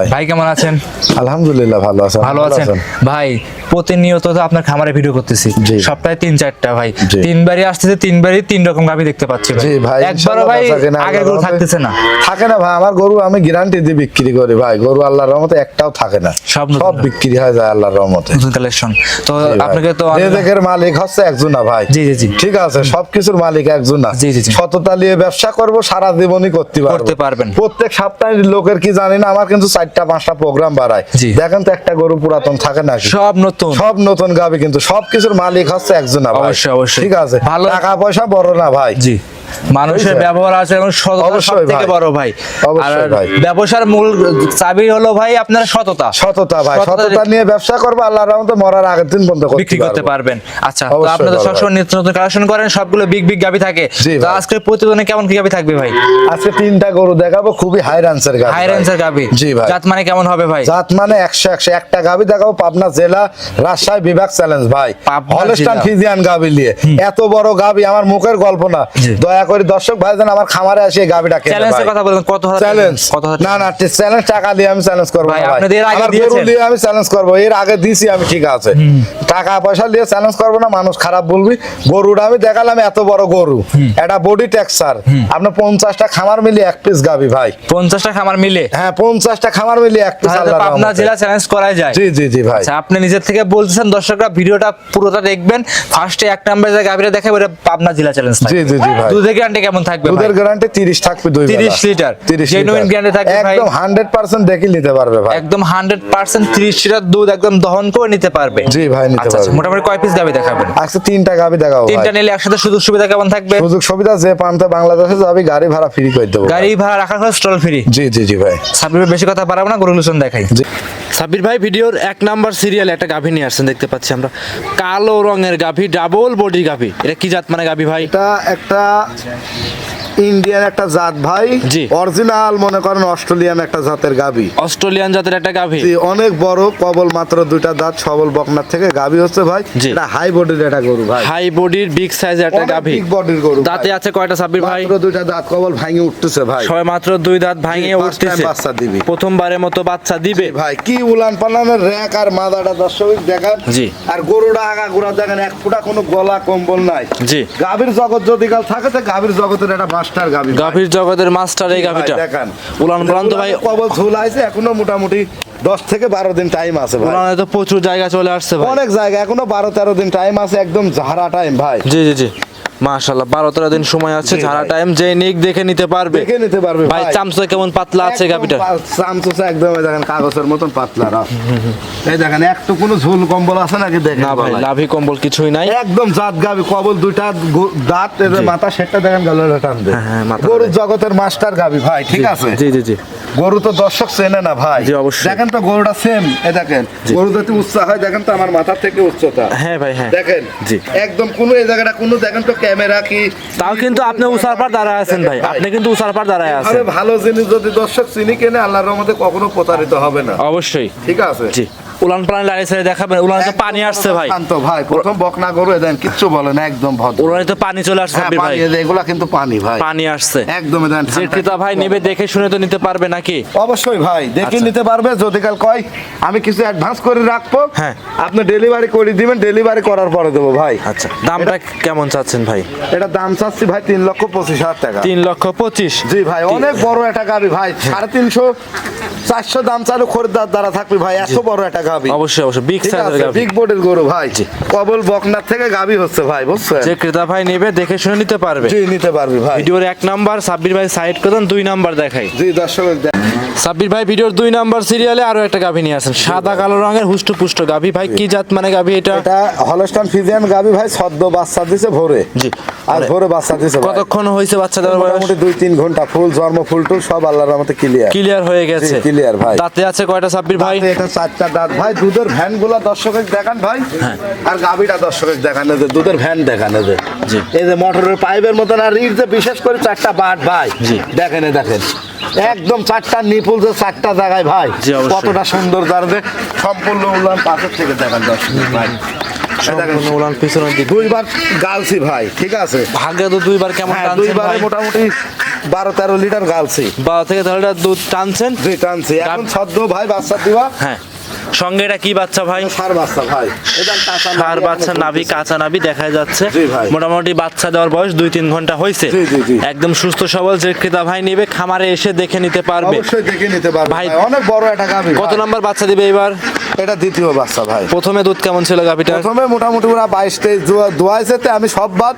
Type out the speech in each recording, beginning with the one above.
ভাই ভাই কেমন আছেন? আলহামদুলিল্লাহ ভালো আছেন ভালো আছেন? ভাই প্রতিনিয়ত তো আপনার খামারে ভিডিও করতেছি। সপ্তাহে তিন চারটা ভাই। তিনবারই আসতেছে তিনবারই তিন রকম গাভি দেখতে পাচ্ছি ভাই। একবারও ভাই আল্লাহর গরু থাকতেছে না। থাকে না ভাই আমার গরু আমি গ্যারান্টি দিয়ে বিক্রি করি ভাই। গরু আল্লাহর রহমতে একটাও থাকে না। সব। সব বিক্রি হয়ে যায় আল্লাহর রহমতে। কালেকশন তো আপনাকে তো দেখের মালিক হচ্ছে একজন না ভাই। জি, জি, জি। ঠিক আছে সবকিছুর মালিক একজন না। জি, জি, জি। সততা নিয়ে ব্যবসা করব সারা জীবনই করতে পারব। করতে পারবেন। প্রত্যেক সপ্তাহে লোকের কি জানি না আমার কিন্তু চারটা পাঁচটা প্রোগ্রাম বাড়ায়। জি। দেখেন তো একটা গরু পুরাতন থাকে না সব নতুন। সব নতুন গাবে কিন্তু সবকিছুর মালিক হচ্ছে একজন না অবশ্যই, অবশ্যই। ঠিক আছে? টাকা পয়সা বড় না ভাই। জি। মানুষের ব্যবহার আছে এবং সততা থেকে বড় ভাই। আর ব্যবসার মূল চাবি হলো ভাই আপনার সততা। সততা ভাই। সততা নিয়ে ব্যবসা করব আল্লাহর রহমতে মরার আগের দিন বন্ধ বিক্রি করতে পারবেন। আচ্ছা তো বড় সবসময় নিত্য নতুন কালেকশন করেন সবগুলো বিগ বিগ গাবি থাকে। তো আজকে প্রতিদিনে কেমন কি গাবি থাকবে ভাই? আজকে তিনটা গরু দেখাবো খুবই হাই রান্সের গাবি হাই। রেঞ্জের গাবি। জি ভাই। জাত মানে কেমন হবে ভাই? জাত মানে একশো একশো। একটা গাবি দেখাবো পাবনা জেলা রাজশাহী বিভাগ চ্যালেঞ্জ ভাই। হলস্টান ফিজিয়ান গাবি নিয়ে। এত বড় গাবি আমার মুখের গল্প না। দয়া করে দর্শক ভাই যেন আমার খামারে আসে গাবিটা কেনে চ্যালেঞ্জের কথা বলেন কত হাজার চ্যালেঞ্জ কত না না চ্যালেঞ্জ টাকা দিয়ে আমি চ্যালেঞ্জ করব ভাই, না আপনি এর আগে দিয়েছেন। দিয়ে আমি চ্যালেঞ্জ করব এর আগে দিছি আমি ঠিক আছে। টাকা পয়সা দিয়ে চ্যালেঞ্জ করব না মানুষ খারাপ বলবি। গরুটা আমি দেখালাম এত বড় গরু। এটা বডি টেক্সার আপনার পঞ্চাশটা খামার মিলিয়ে এক পিস গাবি ভাই। পঞ্চাশটা খামার মিলে হ্যাঁ পঞ্চাশটা খামার মিলিয়ে এক পিস আল্লাহর পাবনা রহমতে। জেলা চ্যালেঞ্জ করাই যায়। জি জি জি ভাই। আচ্ছা আপনি নিজের থেকে বলতেছেন দর্শকরা ভিডিওটা পুরোটা দেখবেন। ফার্স্টে এক নাম্বার যে গাভিটা দেখে ওটা পাবনা জেলা চ্যালেঞ্জ জি জি জি ভাই। দুধের গ্যারান্টি কেমন থাকবে দুধের গ্যারান্টি 30 থাকবে দুই 30 লিটার। 30 guarantee থাকবে ভাই। একদম 100% দেখে নিতে পারবে ভাই। একদম হান্ড্রেড পার্সেন্ট ত্রিশ লিটার দুধ একদম দহন করে নিতে পারবে। জি ভাই, নিতে আচ্ছা, আচ্ছা, মোটামুটি কয় পিস গাভি দেখাবেন? আজকে তিনটা গাবি দেখাবো তিনটা নিলে একসাথে সুযোগ সুবিধা কেমন থাকবে? সুযোগ সুবিধা যে প্রান্তে বাংলাদেশে যাবি গাড়ি ভাড়া ফ্রি করে দেবো গাড়ি ভাড়া রাখার খরচ স্টল ফ্রি জি জি জি ভাই। সাবির বেশি কথা পারাবো না লোচন দেখাই। জি। সাব্বির ভাই, ভিডিওর এক নাম্বার সিরিয়াল একটা গাভী নিয়ে আসছেন, দেখতে পাচ্ছি আমরা। কালো রঙের গাভী ডাবল বডি গাভী। এটা কি জাত মানে গাভী ভাই? এটা একটা ইন্ডিয়ান একটা জাত ভাই জি। অরিজিনাল মনে করেন অস্ট্রেলিয়ান একটা জাতের গাবি অস্ট্রেলিয়ান জাতের একটা গাভী জি, অনেক বড় কবল মাত্র দুইটা দাঁত সবল বকনার থেকে গাবি হচ্ছে ভাই জি। এটা হাই বডির একটা গরু ভাই হাই বডির বিগ সাইজের একটা অনেক গাভী big body র গরু দাঁতে ভাই। আছে কয়টা সাব্বির ভাই মাত্র দুইটা দাঁত কবল ভাঙে উঠতেছে ভাই ছয় মাত্র দুই দাঁত ভাঙিয়ে জি, first time উঠতেছে বাচ্চা দিবি। প্রথমবারের মতো বাচ্চা দিবে ভাই কি উলান পালানের র্যাক আর মাদাটা দর্শক দেখান জি। আর গরুটা আগা গোড়া দেখেন এক ফুটা কোনো গলা কম্বল নাই জি। গাভীর জগৎ যদি কাল থাকে তো গাভীর জগতের একটা মাস্টার গাভী। গাভীর জগতের মাস্টার এই গাভীটা? দেখান। উলান পালান তো ভাই কবল ঝুল আছে এখনও মোটামুটি দশ থেকে বারো দিন টাইম আছে ভাই। উলানে তো প্রচুর জায়গা চলে আসছে ভাই। অনেক জায়গা এখনও বারো তেরো দিন টাইম আছে একদম ঝাড়া টাইম ভাই। জি জি জি। মাশাল্লাহ বারো তেরো দিন সময় আছে ঝাড়া টাইম যে নিক দেখে নিতে পারবে। দেখে নিতে পারবে ভাই চামচা কেমন পাতলা আছে পা- একদম দেখেন কাগজের মতন পাতলা। এই দেখেন একটু কোনো ঝুল কম্বল আছে নাকি দেখেন না ভাই লাভি কম্বল কিছুই নাই। একদম জাত গাবি কবল দুইটা দাঁত এদের মাথা সেটটা দেখেন টান দে। হ্যাঁ, হ্যাঁ, গরুর জগতের মাস্টার গাবি ভাই ঠিক আছে? জি জি জি। গরু তো দর্শক চেনে না ভাই। জি, অবশ্যই। দেখেন তো গরুটা সেম এ দেখেন। গরু যদি উচ্চা হয় দেখেন তো আমার মাথার থেকে উচ্চতা। হ্যাঁ ভাই হ্যাঁ। দেখেন? জি। একদম কোনো এই জায়গাটা কোনো দেখেন তো ক্যামেরা কি? তাও কিন্তু আপনি উসার পার দাঁড়ায় আছেন ভাই। আপনি কিন্তু উসার পার দাঁড়ায় আছেন। আরে ভালো জিনিস যদি দর্শক চিনি কেনে আল্লাহর রহমতে কখনো প্রতারিত হবে না। অবশ্যই। ঠিক আছে? জি। উলান পালান লাড়ি ছেড়ে দেখাবেন। উলানে তো পানি আসছে ভাই। শান্ত ভাই। প্রথম বকনা গরু দেন কিচ্ছু বলে না একদম ভদ্র। উলানে তো পানি চলে আসছে হ্যাঁ সাব্বির পানি ভাই এগুলা কিন্তু পানি ভাই। পানি আসছে। একদম দেন যে ক্রেতা ভাই নেবে দেখে শুনে তো নিতে পারবে নাকি? অবশ্যই ভাই দেখে আচ্ছা। নিতে পারবে। যদি কাল কয় আমি কিছু অ্যাডভান্স করে রাখব। হ্যাঁ। আপনি ডেলিভারি করে দিবেন ডেলিভারি করার পরে দেবো ভাই। আচ্ছা দামটা কেমন চাচ্ছেন ভাই? এটা দাম চাচ্ছি ভাই তিন লক্ষ পঁচিশ হাজার টাকা। তিন লক্ষ পঁচিশ। জি ভাই অনেক বড় একটা গাবি ভাই। সাড়ে তিনশো চারশো দাম চালু খরিদ্দার দ্বারা থাকবে ভাই। এত বড় একটা গাবি। অবশ্যই অবশ্যই। বিগ সাইজের গাভী বিগ বোর্ডের গরু ভাই। কবল বকনার থেকে গাবি হচ্ছে ভাই বুঝছেন? যে ক্রেতা ভাই নেবে দেখে শুনে নিতে পারবে। জি নিতে পারবি ভাই। ভিডিওর এক নাম্বার সাব্বির ভাই সাইড করতেন দুই নাম্বার দেখাই। জি দর্শক সাব্বির ভাই ভিডিওর দুই নাম্বার সিরিয়ালে আরও একটা গাভী নিয়ে আসেন। সাদা কালো রঙের হুষ্ট পুষ্ট গাভী ভাই কি জাত মানে গাভী এটা? এটা হলস্টান ফিজিয়ান গাবি ভাই সদ্য বাচ্চা দিছে ভোরে। জি। আর ভোরে বাচ্চা দিছে কতক্ষণ হয়েছে বাচ্চা দেওয়ার মোটামুটি দুই তিন ঘণ্টা ফুল জন্ম ফুল টুল সব আল্লাহর রহমতে ক্লিয়ার ক্লিয়ার হয়ে গেছে। clear ভাই। দাঁতে আছে কয়টা সাব্বির ভাই? এটা চারটা দাঁত ভাই দুধের ভ্যানগুলা দর্শকের দেখান ভাই। হ্যাঁ। আর গাবিটা দর্শকের দেখান যে দুধের ভ্যান দেখান যে। এই যে মোটরের পাইপের মতন আর ইট যে বিশেষ করে চারটা বাট ভাই। দেখেন দেখেন। একদম চারটা নিপুল যে চারটা জায়গায় ভাই। কতটা সুন্দর তার সম্পূর্ণ উল্লান পাশের থেকে দেখান দর্শক ভাই। পিছনের দিকে। দুইবার গালছি ভাই ঠিক আছে? তো দুইবার কেমন হ্যাঁ দুইবারে মোটামুটি বারো তেরো লিটার গালছি। বারো থেকে তেরো লিটার দুধ টানছেন? টানছি। এখন সদ্য ভাই বাচ্চা দিবা। হ্যাঁ। সঙ্গে এটা কি বাচ্চা ভাই? সার বাচ্চা ভাই। কাঁচা সার বাচ্চা নাভি কাঁচা নাভি দেখা যাচ্ছে। মোটামুটি বাচ্চা দেওয়ার বয়স দুই তিন ঘণ্টা হয়েছে। একদম সুস্থ সবল যে ক্রেতা ভাই নেবে খামারে এসে দেখে নিতে পারবে। অবশ্যই দেখে নিতে পারবে ভাই, অনেক বড় একটা কত নাম্বার বাচ্চা দিবে এবার? এটা দ্বিতীয় বাচ্চা ভাই। প্রথমে দুধ কেমন ছিল গাভিটার? প্রথমে মোটামুটি ওরা বাইশ তেইশ আমি সব বাদ।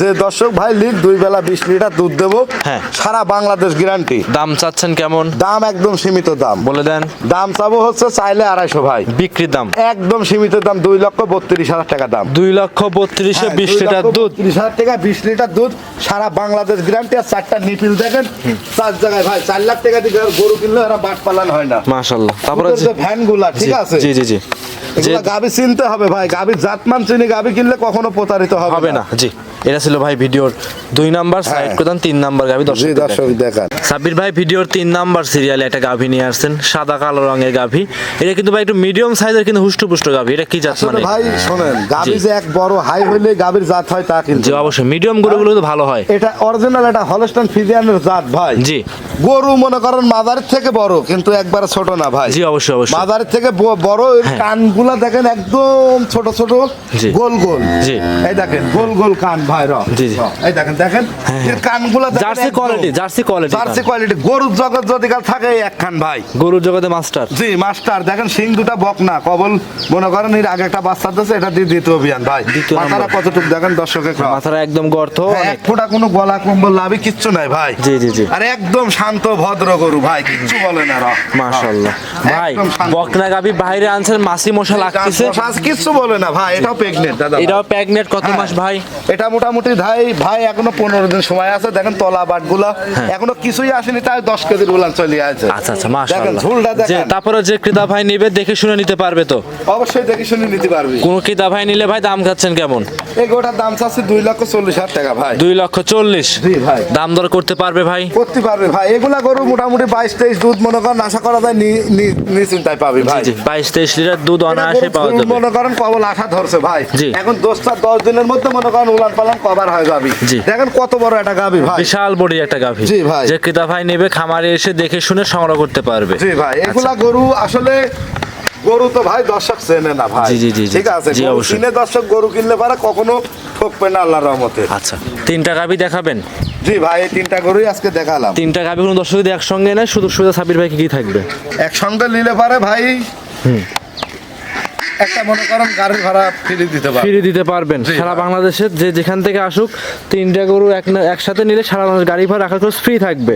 যে দর্শক ভাই লিখ দুই বেলা বিশ লিটার দুধ দেবো। হ্যাঁ। সারা বাংলাদেশ গ্যারান্টি দাম চাচ্ছেন কেমন? দাম একদম সীমিত দাম। বলে দেন। দাম চাবো হচ্ছে চাইলে আড়াইশো ভাই। বিক্রির দাম। একদম সীমিত দাম দুই লক্ষ বত্রিশ হাজার টাকা দাম। দুই লক্ষ বত্রিশে হ্যাঁ, বিশ লিটার দুধ। বত্রিশ হাজার টাকা বিশ লিটার দুধ। সারা বাংলাদেশ গ্যারান্টি আর চারটা নিপিল দেখেন। চার জায়গায় ভাই চার লাখ টাকা দিয়ে গরু কিনলে এরা বাট পালান হয় না। মাশাল্লাহ তারপরে ওদের যে ভ্যানগুলা ঠিক জি, আছে? জি জি জি। গাবি চিনতে হবে ভাই। গাবির জাতমান চিনি গাবি কিনলে কখনো প্রতারিত হবে হবে না জি। এটা ছিল ভাই ভিডিওর দুই নাম্বার সাইড হ্যাঁ। প্রধান তিন নাম্বার গাভি জি দর্শক দেখান। সাব্বির ভাই ভিডিওর তিন নাম্বার সিরিয়ালে একটা গাভি নিয়ে আসছেন সাদা কালো রঙের গাভি। এটা কিন্তু ভাই একটু মিডিয়াম সাইজের কিন্তু হুষ্টপুষ্ট গাভি এটা কি জাত মানে? ভাই শোনেন জি। যে এক বড় হাই হইলে গাবির জাত হয় তা কিন্তু যে অবশ্যই। মিডিয়াম গরুগুলো তো ভালো হয়। এটা অরিজিনাল এটা হলস্টাইন ফিজিয়ানের জাত ভাই। জি। গরু মনে করেন মাদারের থেকে বড় কিন্তু একবারে ছোট না ভাই। জি অবশ্যই অবশ্যই। মাদারের থেকে বড় হ্যাঁ। কানগুলা দেখেন একদম ছোট ছোট গোল গোল। জি। এই দেখেন গোল গোল কান ভাই। র। জি, জি। এই দেখেন দেখেন এর কানগুলা জার্সি একদম। Quality jersey quality jersey quality গরুর জগৎ যদি কাল থাকে এই একখান ভাই। গরুর জগতে মাস্টার জি মাস্টার দেখেন সিং দুটা বক না কবল। মনে করেন এর আগে একটা বাচ্চা দিয়েছে এটা দিয়ে দ্বিতীয় অভিযান ভাই। দ্বিতীয় কতটুকু দেখেন দর্শকে মাথার একদম গর্ত হ্যাঁ, এক ফোঁটা কোনো গলা কম্বল লাভই কিচ্ছু নাই ভাই। জি, জি, জি। আর একদম শান্ত ভদ্র গরু ভাই কিচ্ছু বলে না র। মাশাআল্লাহ। ভাই। বকনা গাভি বাইরে আনছেন মাসি মশা লাগতেছে। কিচ্ছু বলে না ভাই এটাও প্রেগনেন্ট দাদা এটাও প্যাগনেট কত হ্যাঁ। মাস ভাই? এটা মোটামুটি ভাই ভাই এখনও পনেরো দিন সময় আছে। দেখেন তলা বাটগুলা এখনও কিছুই আসেনি তাই দশ কেজির উলান চলে আছে। হ্যাঁ। আচ্ছা আচ্ছা দেখেন ঝুলটা দেখেন। তারপরে যে ক্রেতা ভাই নিবে দেখে শুনে নিতে পারবে তো? অবশ্যই দেখে শুনে নিতে পারবি। কোন ক্রেতা ভাই নিলে ভাই দাম খাচ্ছেন কেমন? এই গোটার দাম চাচ্ছে দুই লক্ষ চল্লিশ হাজার টাকা ভাই। দুই লক্ষ চল্লিশ। ভাই। দাম দর করতে পারবে ভাই? করতে পারবে ভাই। এগুলা গরু মোটামুটি বাইশ তেইশ দুধ মনে করেন আশা করা যায় নিশ্চিন্তায় পাবে ভাই। বাইশ তেইশ লিটার দুধ অনায়াসে পাওয়া যাবে। মনে করেন কবল আশা ধরছে ভাই। জি। এখন দশটা দশ দিনের মধ্যে মনে করেন উলান পালান কভার হয়ে জি। দেখেন কত বড় একটা গাবি ভাই। বিশাল বড়ি একটা গাভী। জি ভাই। যে ক্রেতা ভাই নেবে খামারে এসে দেখে শুনে সংগ্রহ করতে পারবে। জি ভাই এগুলা গরু আসলে গরু তো ভাই দর্শক চেনে না ভাই। জি, জি। ঠিক আছে জি। কিনে দর্শক গরু কিনলে পারে কখনো ঠকবে না আল্লাহর রহমতে। আচ্ছা তিনটা গাভী দেখাবেন? জি ভাই এই তিনটা গরুই আজকে দেখালাম। তিনটা গাভী কোনো দর্শক যদি একসঙ্গে নেয় শুধু সুবিধা সাবির ভাই কি কি থাকবে? একসঙ্গে নিলে পারে ভাই একটা মনে করেন গাড়ির ভাড়া ফ্রি দিতে পারে ফিরে দিতে পারবেন। সারা বাংলাদেশের যে যেখান থেকে আসুক তিনটা গরু এক একসাথে নিলে সারা বাংলাদেশ গাড়ি ভাড়া রাখার খরচ ফ্রি থাকবে।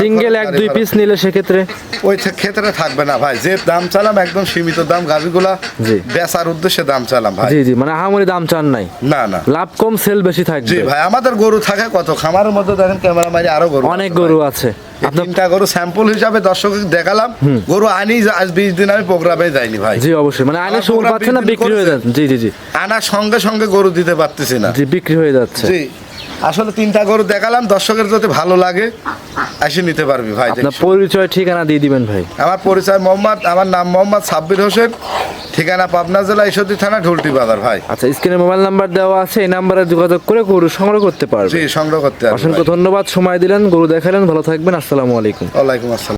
সিঙ্গেল এক দুই পিস নিলে সেক্ষেত্রে? ওই ক্ষেত্রে থাকবে না ভাই। যে দাম চালাম একদম সীমিত দাম গাভিগুলা জি। বেচার উদ্দেশ্যে দাম চালাম ভাই। জি জি মানে আহামরি দাম চান নাই। না না। লাভ কম সেল বেশি জি থাকবে ভাই আমাদের গরু থাকে কত? খামারের মধ্যে দেখেন ক্যামেরা মারি আরও গরু অনেক গরু আছে। তিনটা গরু স্যাম্পল হিসাবে দর্শক দেখালাম। গরু আনি আজ বিশ দিন আমি প্রোগ্রামে যাইনি ভাই। জি অবশ্যই। মানে আমার সময় program পাচ্ছে না বিক্রি বিক্রি হয়ে যাচ্ছে। জি জি জি। আনার সঙ্গে সঙ্গে গরু দিতে পারতেছি না। জি বিক্রি হয়ে যাচ্ছে। জি। আসলে তিনটা গরু দেখালাম দর্শকের যদি ভালো লাগে এসে নিতে পারবি ভাই আপনার পরিচয় ঠিকানা দিয়ে দিবেন ভাই। আমার পরিচয় মোহাম্মদ আমার নাম মোহাম্মদ সাব্বির হোসেন। ঠিকানা পাবনা জেলা ঈশ্বরদী থানা ঢুলটি বাজার ভাই। আচ্ছা স্ক্রিনে মোবাইল নাম্বার দেওয়া আছে এই নাম্বারে যোগাযোগ করে গরু সংগ্রহ করতে পারবে। জি সংগ্রহ করতে পারবেন অসংখ্য ধন্যবাদ সময় দিলেন গরু দেখালেন ভালো থাকবেন আসসালামু আলাইকুম। ওয়ালাইকুম আসসালাম।